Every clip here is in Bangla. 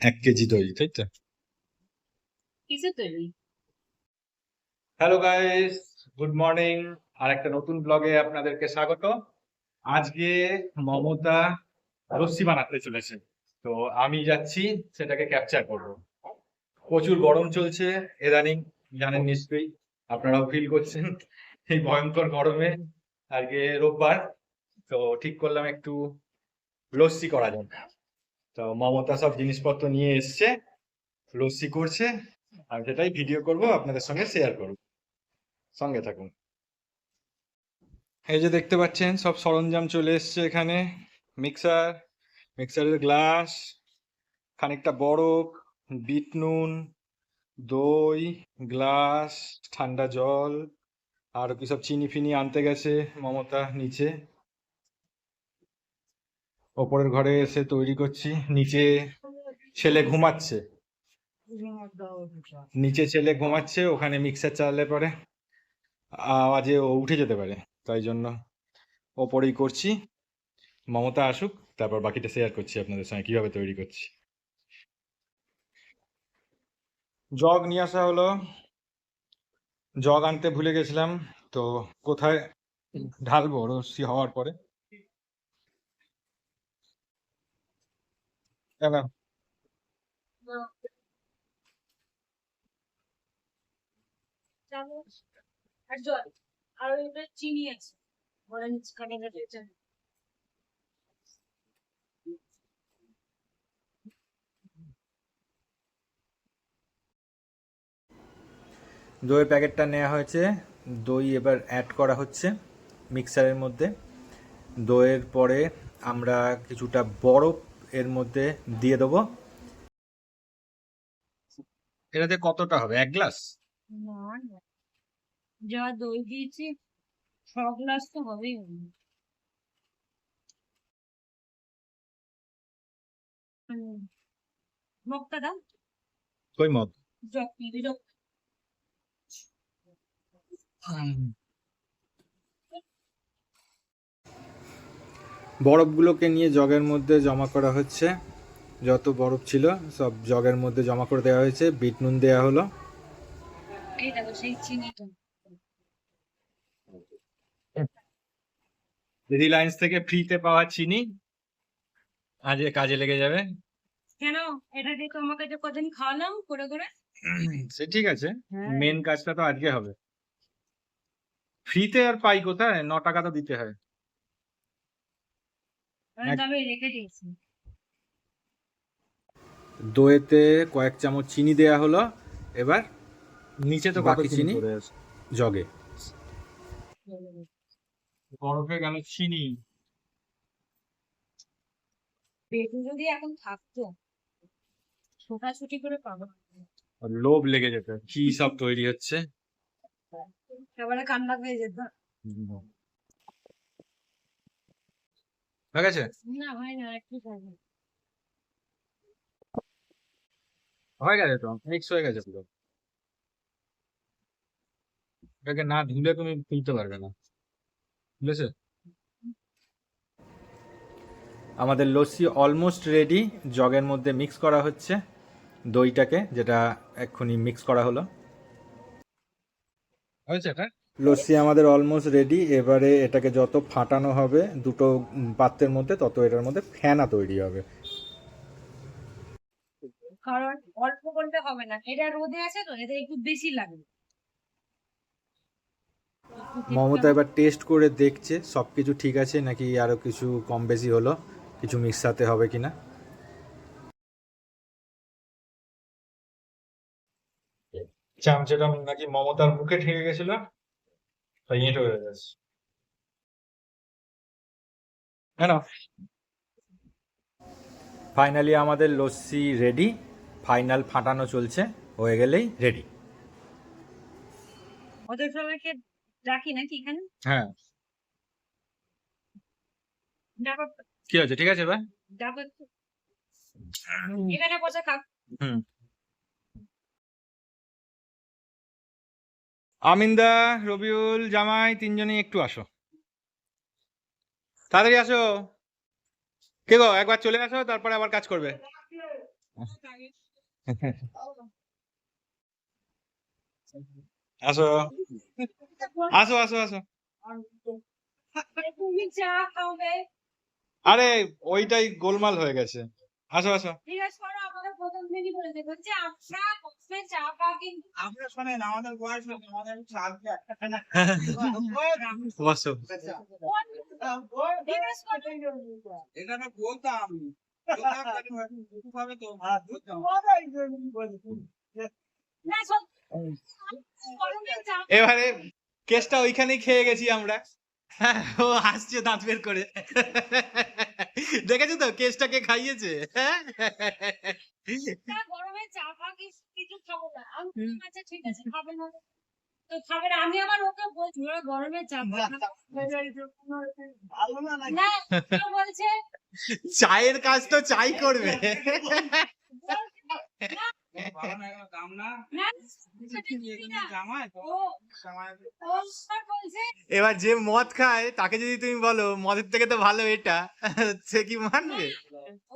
এক কেজি দই তাই তো? হ্যালো গাইস গুড মর্নিং আর একটা নতুন ব্লগে আপনাদেরকে স্বাগত। আজকে মমতা লস্যি বানাতে চলেছে। তো আমি যাচ্ছি সেটাকে ক্যাপচার করব। প্রচুর গরম চলছে ইদানিং জানেন নিশ্চয়ই আপনারাও ফিল করছেন এই ভয়ঙ্কর গরমে। আজকে রোববার তো ঠিক করলাম একটু লস্যি করা যাবে তো মমতা সব জিনিসপত্র নিয়ে এসছে, লস্যি করছে, আমি সেটাই ভিডিও করব, আপনাদের সঙ্গে শেয়ার করব। সঙ্গে থাকুন। এই যে দেখতে পাচ্ছেন, সব সরঞ্জাম চলে এসছে এখানে। মিক্সার মিক্সারের গ্লাস খানিকটা বরফ, বিট নুন, দই গ্লাস ঠান্ডা জল, আর কি সব চিনি ফিনি আনতে গেছে মমতা নিচে। ওপরের ঘরে এসে তৈরি করছি। নিচে ছেলে ঘুমাচ্ছে। নিচে ছেলে ঘুমাচ্ছে, ওখানে মিক্সার চালালে পরে আওয়াজে ও উঠে যেতে পারে। তাই জন্য ওপরেই করছি। মমতা আসুক, তারপর বাকিটা শেয়ার করছি আপনাদের সঙ্গে, কীভাবে তৈরি করছি। জগ নিয়ে আসা হলো। জগ আনতে ভুলে গেছিলাম, তো কোথায় ঢালবো? রসি হওয়ার পরে। কেন? চামচ আর জল আর চিনি আছে। অরেঞ্জ কালারের এটা দইয়ের প্যাকেটটা নেওয়া হয়েছে। দই এবার অ্যাড করা হচ্ছে মিক্সারের মধ্যে। দইয়ের পরে আমরা কিছুটা বরফ এর মধ্যে দিয়ে দেবো। এটাতে কতটা হবে? এক গ্লাস? যা দই দিয়েছি ছ গ্লাস তো হবেই হবে। মগটা দাও। কই মগ? জগ বরফগুলোকে নিয়ে জগের মধ্যে জমা করা হচ্ছে। যত বরফ ছিল সব জগের মধ্যে জমা করে দেওয়া হয়েছে। বিট নুন দেওয়া হলো। এই দেখো সেই চিনিটা রিলায়েন্স থেকে ফ্রিতে পাওয়া চিনি আজ কাজে লেগে যাবে। কেন? এটা দিয়ে তোমাকে যে কদিন খাওয়ালাম করে করে। সে ঠিক আছে। হ্যাঁ। মেন কাজটা তো আজকে হবে। ফ্রিতে আর পাই কোথায়? ন টাকা তো দিতে হয়। দইয়েতে কয়েক চামচ চিনি দেওয়া হলো। এবার নিচে তো কত বাকি চিনি? জগে। বরফে গেল চিনি? পেটু যদি এখন থাকতো ছোটাছুটি করে পাবো। আর লোভ লেগে যেত। কি সব তৈরি হচ্ছে? এবারে কান্না পেয়ে যেত হয়ে গেছে? না হয় না একটু হয়ে গেছে। তো মিক্স হয়ে গেছে পুরো। এটাকে না ধুলে তুমি তুলতে পারবে না। বুঝেছ? আমাদের লস্যি অলমোস্ট রেডি জগের মধ্যে মিক্স করা হচ্ছে দইটাকে যেটা এক্ষুনি মিক্স করা হলো। হয়েছে এটা? লস্যি আমাদের অলমোস্ট রেডি এবারে এটাকে যত ফাটানো হবে দুটো পাত্রের মধ্যে তত এটার মধ্যে ফেনা তৈরি হবে। কারণ অল্প করলে হবে না। এটা রোদে আছে তো এতে একটু বেশি লাগবে। মমতা এবার টেস্ট করে দেখছে সব কিছু ঠিক আছে নাকি আরও কিছু কম বেশি হলো কিছু মিক্সাতে হবে কিনা। চামচেটা নাকি মমতার মুখে ঠেকে গেছিল? হয়ে গেছে কেন ফাইনালি আমাদের লস্যি রেডি ফাইনাল ফাটানো চলছে হয়ে গেলেই রেডি ওদের সবাইকে রাখি নাকি এখানে? হ্যাঁ। ডাকো। কি হয়েছে? ঠিক আছে এবার ডাকো এখানে বসে খাক হুম। আমিন্দা, রবিউল, জামাই তিনজনেই একটু আসো। তাড়াতাড়ি আসো। কে গো? একবার চলে আসো, তারপরে আবার কাজ করবে। আসো। আসো আসো আসো। আরে, ওইটাই গোলমাল হয়ে গেছে। আসো আসো। আমরা শোনেন আমাদের বয়স আমাদের এটা না। বলতাম এবারে কেসটা ওইখানেই খেয়ে গেছি আমরা। ও হাসছে দাঁত বের করে। দেখেছ তো কেসটাকে খাইয়েছে? হ্যাঁ? গরমে চা কিছু খাব না। আমি বললাম, আচ্ছা ঠিক আছে খাবে না তো খাবে না। আমি আবার ওকে বলছি ওরা গরমে চা ফা ভালো না না ও বলছে চায়ের কাজ তো চাই করবে। এবার যে মদ খায় তাকে যদি তুমি বলো মদের থেকে তো ভালো এটা সে কি মানবে?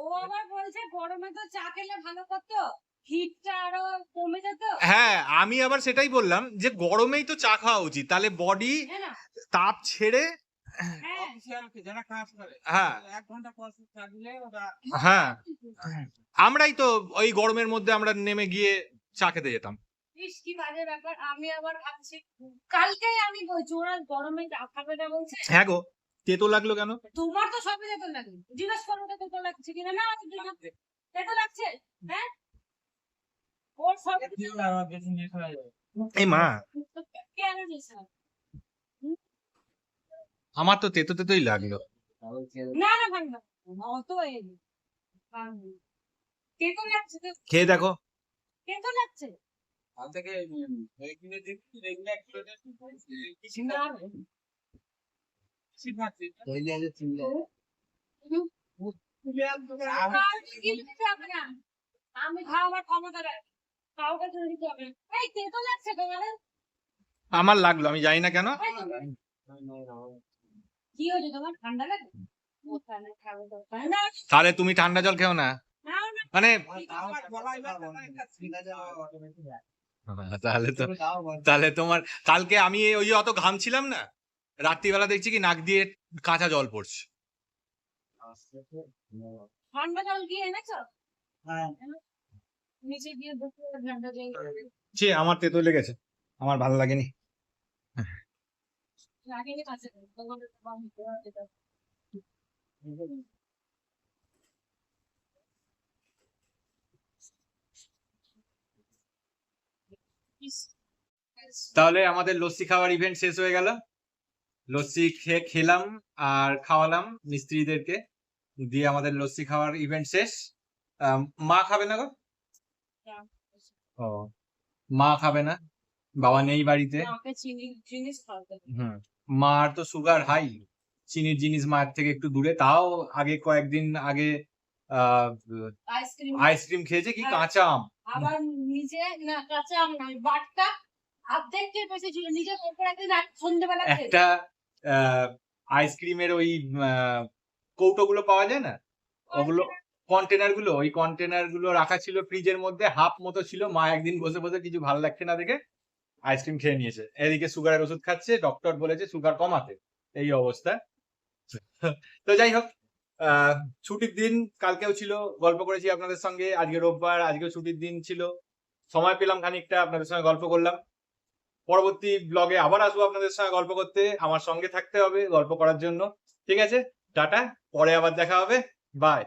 ও আবার বলছে গরমে তো চা খেলে ভালো করতো। হিটটা আরও কমে যেত? হ্যাঁ আমি আবার সেটাই বললাম যে গরমেই তো চা খাওয়া উচিত। তাহলে বডি হ্যাঁ তাপ ছেড়ে হ্যাঁ। হ্যাঁ। হ্যাঁ। আমরাই তো ওই গরমের মধ্যে আমরা নেমে গিয়ে চা খেতে যেতাম। ইস কি বাজে ব্যাপার। আমি আবার ভাবছি কালকেই আমি বলছি ওরা গরমে চা খাবে না বলছে? হ্যাঁ গো তেতো লাগল কেন? তোমার তো সবই যেত লাগে জিজ্ঞেস করো তো তেতো লাগছে কিনা? না। তেতো লাগছে? হ্যাঁ ওর সব দিও না, আমার বেশি নেশা হয়ে যাবে। এই মা। আমার তো তেতো তেতোই লাগল। না না ভাই না। অত এই তেতো লাগছে খেয়ে দেখো। তেতো লাগছে? থেকে। আমি খাওয়াবার ক্ষমতা রাখি। কাউকে কিনে দিতে হবে। না। এই তেতো লাগছে তোমার? আমার লাগল আমি জানি না কেন? কি হয়েছে তোমার? ঠান্ডা লাগে? ও ঠান্ডা খাবে তো? ঠান্ডা তাহলে তুমি ঠান্ডা জল খেও না। মানে। তাহলে তো তাহলে তোমার কালকে আমি ওই যে অত ঘামছিলাম না রাত্রিবেলা দেখছি কি নাক দিয়ে কাঁচা জল পড়ছে। ঠান্ডা জল দিয়ে এনেছো? হ্যাঁ। নিচে গিয়ে ঠান্ডা জল আমার তেতো লেগেছে। আমার ভালো লাগেনি। তাহলে আমাদের লস্যি খাওয়ার ইভেন্ট শেষ হয়ে গেল। লস্যি খেয়ে খেলাম আর খাওয়ালাম মিস্ত্রিদেরকে। দিয়ে আমাদের লস্যি খাওয়ার ইভেন্ট শেষ। মা খাবে না গো? ও। মা খাবে না? বাবা নেই বাড়িতে? জিনিস হুম। মার তো সুগার হাই চিনির জিনিস মায়ের থেকে একটু দূরে। তাও আগে কয়েকদিন আগে আইসক্রিম আইসক্রিম খেয়েছে কি? কাঁচা আম। আবার নিজে না কাঁচা আম নয় বাটটা অর্ধেকের বেশি ছিল নিজে একদিন সন্ধ্যেবেলা একটা আইসক্রিমের ওই কৌটোগুলো পাওয়া যায় না? ওগুলো কন্টেনারগুলো, ওই কন্টেনারগুলো রাখা ছিল ফ্রিজের মধ্যে হাফ মতো ছিল। মা একদিন বসে বসে কিছু ভালো লাগছে না দেখে আইসক্রিম খেয়ে নিয়েছে। এদিকে সুগারের ওষুধ খাচ্ছে ডক্টর বলেছে সুগার কমাতে। এই অবস্থা। তো যাই হোক ছুটির দিন কালকেও ছিল, গল্প করেছি আপনাদের সঙ্গে। আজকে রোববার, আজকেও ছুটির দিন ছিল। সময় পেলাম খানিকটা আপনাদের সঙ্গে গল্প করলাম। পরবর্তী ব্লগে আবার আসব আপনাদের সঙ্গে গল্প করতে। আমার সঙ্গে থাকতে হবে গল্প করার জন্য। ঠিক আছে? টাটা। পরে আবার দেখা হবে। বাই